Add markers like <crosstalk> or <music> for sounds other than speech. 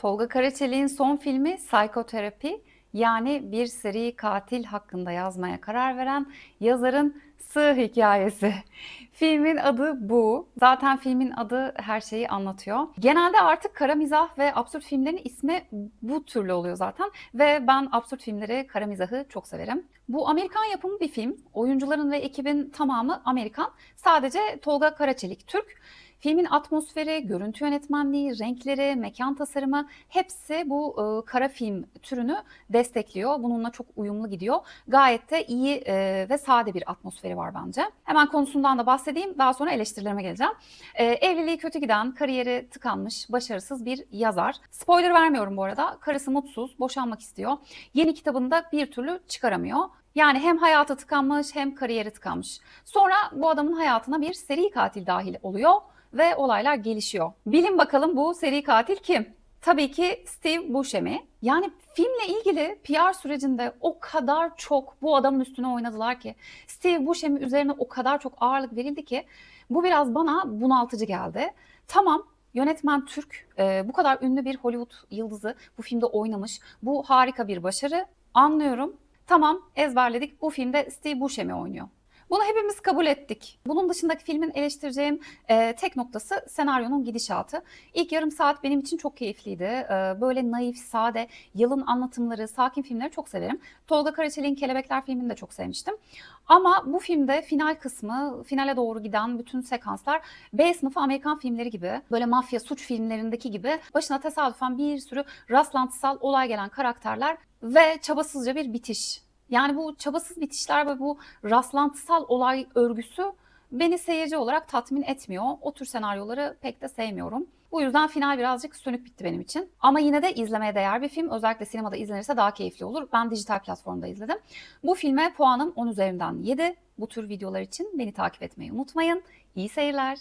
Tolga Karaçelik'in son filmi Psikoterapi yani bir seri katil hakkında yazmaya karar veren yazarın sığ hikayesi. <laughs> Filmin adı bu. Zaten filmin adı her şeyi anlatıyor. Genelde artık kara mizah ve absürt filmlerin ismi bu türlü oluyor zaten. Ve ben absürt filmleri, kara mizahı çok severim. Bu Amerikan yapımı bir film. Oyuncuların ve ekibin tamamı Amerikan. Sadece Tolga Karaçelik Türk. Filmin atmosferi, görüntü yönetmenliği, renkleri, mekan tasarımı hepsi bu e, kara film türünü destekliyor. Bununla çok uyumlu gidiyor. Gayet de iyi e, ve sade bir atmosferi var bence. Hemen konusundan da bahsedeyim. Daha sonra eleştirilerime geleceğim. E, evliliği kötü giden, kariyeri tıkanmış, başarısız bir yazar. Spoiler vermiyorum bu arada. Karısı mutsuz, boşanmak istiyor. Yeni kitabını da bir türlü çıkaramıyor. Yani hem hayatı tıkanmış hem kariyeri tıkanmış. Sonra bu adamın hayatına bir seri katil dahil oluyor ve olaylar gelişiyor. Bilin bakalım bu seri katil kim? Tabii ki Steve Buscemi. Yani filmle ilgili PR sürecinde o kadar çok bu adamın üstüne oynadılar ki Steve Buscemi üzerine o kadar çok ağırlık verildi ki bu biraz bana bunaltıcı geldi. Tamam Yönetmen Türk, e, bu kadar ünlü bir Hollywood yıldızı bu filmde oynamış. Bu harika bir başarı. Anlıyorum. Tamam ezberledik. Bu filmde Steve Buscemi oynuyor. Bunu hepimiz kabul ettik. Bunun dışındaki filmin eleştireceğim e, tek noktası senaryonun gidişatı. İlk yarım saat benim için çok keyifliydi. E, böyle naif, sade, yalın anlatımları, sakin filmleri çok severim. Tolga Karaçelik'in Kelebekler filmini de çok sevmiştim. Ama bu filmde final kısmı, finale doğru giden bütün sekanslar B sınıfı Amerikan filmleri gibi, böyle mafya, suç filmlerindeki gibi başına tesadüfen bir sürü rastlantısal olay gelen karakterler ve çabasızca bir bitiş. Yani bu çabasız bitişler ve bu rastlantısal olay örgüsü beni seyirci olarak tatmin etmiyor. O tür senaryoları pek de sevmiyorum. Bu yüzden final birazcık sönük bitti benim için. Ama yine de izlemeye değer bir film. Özellikle sinemada izlenirse daha keyifli olur. Ben dijital platformda izledim. Bu filme puanım 10 üzerinden 7. Bu tür videolar için beni takip etmeyi unutmayın. İyi seyirler.